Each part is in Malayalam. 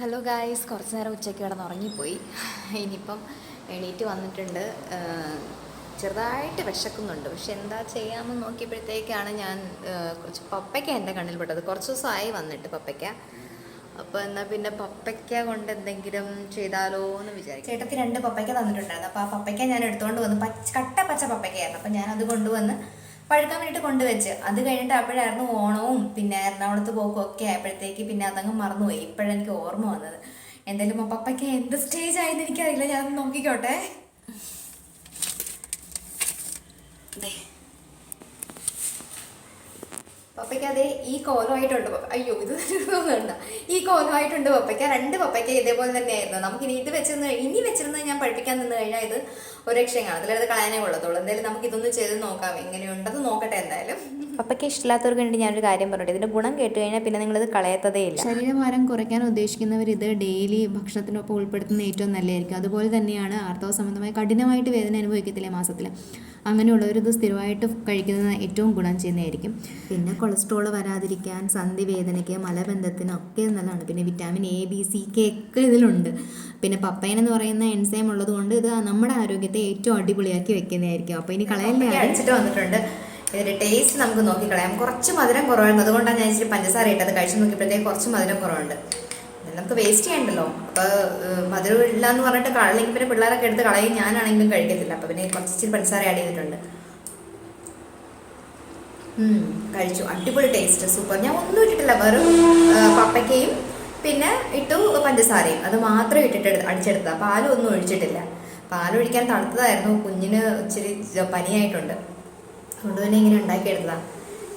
ഹലോ ഗായ്സ് കുറച്ച് നേരം ഉച്ചയ്ക്ക് കിടന്ന് ഉറങ്ങിപ്പോയി. ഇനിയിപ്പം എണീറ്റ് വന്നിട്ടുണ്ട്. ചെറുതായിട്ട് വിശക്കുന്നുണ്ട്. പക്ഷെ എന്താ ചെയ്യാമെന്ന് നോക്കിയപ്പോഴത്തേക്കാണ് ഞാൻ കുറച്ച് പപ്പയ്ക്ക എന്റെ കണ്ണിൽ പെട്ടത്. കുറച്ച് ദിവസമായി വന്നിട്ട് പപ്പയ്ക്ക. അപ്പോൾ എന്നാൽ പിന്നെ പപ്പയ്ക്ക കൊണ്ട് എന്തെങ്കിലും ചെയ്താലോ എന്ന് വിചാരിക്കും ചേട്ടത്തി രണ്ട് പപ്പയ്ക്ക തന്നിട്ടുണ്ടായിരുന്നു. അപ്പോൾ ആ പപ്പയ്ക്ക ഞാൻ എടുത്തുകൊണ്ട് വന്ന് പച്ച കട്ട പച്ച പപ്പയ്ക്കയായിരുന്നു. അപ്പോൾ ഞാൻ അത് കൊണ്ടുവന്ന് പഴുക്കാൻ വേണ്ടിയിട്ട് കൊണ്ടുവച്ച്. അത് കഴിഞ്ഞിട്ട് അപ്പോഴായിരുന്നു ഓണവും പിന്നെ എറണാകുളത്ത് പോക്കും ഒക്കെ ആയപ്പോഴത്തേക്ക് പിന്നെ അതങ്ങ് മറന്നുപോയി. ഇപ്പോഴെനിക്ക് ഓർമ്മ വന്നത്. എന്തായാലും പപ്പയ്ക്ക് എന്ത് സ്റ്റേജ് ആയെന്ന് എനിക്കറിയില്ല. ഞാൻ നോക്കിക്കോട്ടെ. ദേ. പപ്പയ്ക്ക് അതേ ഈ കോലമായിട്ടുണ്ട് പപ്പ. അയ്യോ ഇത് വേണ്ട. ഈ കോലമായിട്ടുണ്ട് പപ്പയ്ക്ക. രണ്ട് പപ്പയ്ക്ക ഇതേപോലെ തന്നെയായിരുന്നു. നമുക്ക് ഇനി ഇത് വെച്ചിരുന്ന് ഇനി വെച്ചിരുന്ന് ഞാൻ പഠിപ്പിക്കാൻ നിന്ന് കഴിഞ്ഞാൽ ഇത് ഒരു രക്ഷയും കാണത്തില്ല. അതിലത് കളയാനേ കൊള്ളത്തുള്ളൂ. എന്തായാലും നമുക്ക് ഇതൊന്ന് ചെയ്ത് നോക്കാം. എങ്ങനെയുണ്ടത് നോക്കട്ടെ എന്തായാലും. പപ്പയ്ക്ക് ഇഷ്ടമില്ലാത്തവർക്ക് വേണ്ടി ഞാനൊരു കാര്യം പറഞ്ഞിട്ട്. ഇതിന്റെ ഗുണം കേട്ട് കഴിഞ്ഞാൽ പിന്നെ നിങ്ങളിത് കളയത്തതേ ഇല്ല. ശരീരഭാരം കുറയ്ക്കാൻ ഉദ്ദേശിക്കുന്നവർ ഇത് ഡെയിലി ഭക്ഷണത്തിനൊപ്പം ഉൾപ്പെടുത്തുന്ന ഏറ്റവും നല്ലതായിരിക്കും. അതുപോലെ തന്നെയാണ് ആർത്തവ സംബന്ധമായി കഠിനമായിട്ട് വേദന അനുഭവിക്കത്തില്ലേ മാസത്തിൽ അങ്ങനെയുള്ളവർ ഇത് സ്ഥിരമായിട്ട് കഴിക്കുന്നത് ഏറ്റവും ഗുണം ചെയ്യുന്നതായിരിക്കും. പിന്നെ കൊളസ്ട്രോൾ വരാതിരിക്കാൻ സന്ധി വേദനയ്ക്ക് മലബന്ധത്തിന് ഒക്കെ നല്ലതാണ്. പിന്നെ vitamin A B C K ഒക്കെ ഇതിലുണ്ട്. പിന്നെ പപ്പയൻ എന്ന് പറയുന്ന എൻസൈം ഉള്ളത് കൊണ്ട് ഇത് നമ്മുടെ ആരോഗ്യത്തെ ഏറ്റവും അടിപൊളിയാക്കി വെക്കുന്നതായിരിക്കും. അപ്പോൾ ഇനി കളയല്ലേ അടിച്ചിട്ട് വന്നിട്ടുണ്ട്. ഇതിന്റെ ടേസ്റ്റ് നമുക്ക് നോക്കി കളയാം. കുറച്ച് മധുരം കുറവായിരുന്നു. അതുകൊണ്ടാണ് ഞാൻ ഇച്ചിരി പഞ്ചസാര ഇട്ടത്. കഴിച്ചു നോക്കിയപ്പോഴത്തേക്ക് കുറച്ച് മധുരം കുറവുണ്ട്. നമുക്ക് വേസ്റ്റ് ചെയ്യണ്ടല്ലോ. അപ്പോൾ മധുരം ഇല്ല എന്ന് പറഞ്ഞിട്ട് കളയില്ലെങ്കിൽ പിന്നെ പിള്ളേരൊക്കെ എടുത്ത് കളയും. ഞാനാണെങ്കിലും കഴിക്കത്തില്ല. അപ്പോൾ പിന്നെ കുറച്ച് ഇച്ചിരി പഞ്ചസാര ആഡ് ചെയ്തിട്ടുണ്ട്. കഴിച്ചു. അടിപൊളി ടേസ്റ്റ് സൂപ്പർ ഞാൻ ഒന്നും ഇട്ടിട്ടില്ല. വെറും പപ്പയ്ക്കയും പിന്നെ ഇട്ടു പഞ്ചസാരയും. അത് മാത്രം ഇട്ടിട്ട് അടിച്ചെടുത്ത പാലും ഒന്നും ഒഴിച്ചിട്ടില്ല. പാലൊഴിക്കാൻ തണുത്തതായിരുന്നു. കുഞ്ഞിന് ഇച്ചിരി പനിയായിട്ടുണ്ട്. അതുകൊണ്ട് തന്നെ ഇങ്ങനെ ഉണ്ടാക്കിയെടുത്താ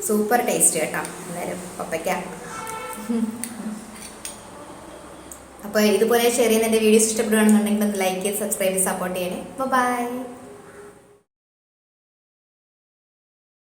സൂപ്പർ ടേസ്റ്റ് കേട്ടോ. എന്തായാലും പപ്പയ്ക്ക. അപ്പോൾ ഇതുപോലെ ഷെയർ ചെയ്യുന്ന എന്റെ വീഡിയോസ് ഇഷ്ടപ്പെടുകയാണെന്നുണ്ടെങ്കിൽ ഒന്ന് ലൈക്ക് ചെയ്ത് സബ്സ്ക്രൈബ് ചെയ്ത് സപ്പോർട്ട് ചെയ്യണേ. ബൈ